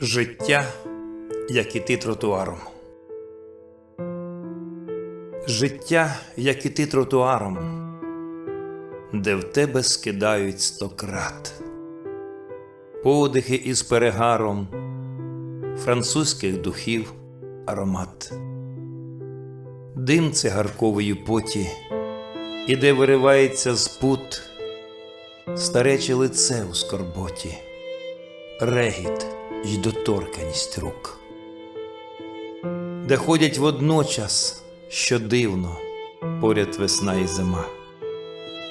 Життя, як іти тротуаром. Життя, як іти тротуаром, де в тебе скидають сто крат, подихи із перегаром, французьких духів аромат, дим цигаркової поті, і де виривається з пут старече лице у скорботі. Регіт й доторканість рук, де ходять водночас, що дивно, поряд весна і зима,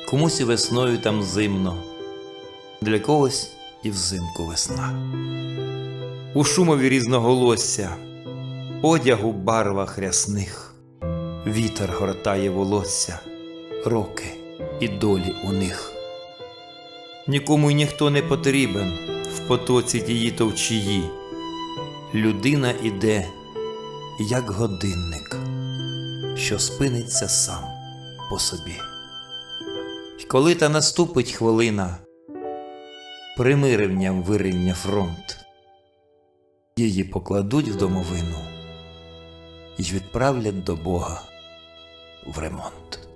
комусь і весною там зимно, для когось і взимку весна. У шумові різноголосся, одяг у барвах рясних, вітер гортає волосся, роки і долі у них. Нікому й ніхто не потрібен в потоці тії товчії. Людина іде, як годинник, що спиниться сам по собі. І коли та наступить хвилина, примиренням вирівня фронт, її покладуть в домовину і відправлять до Бога в ремонт.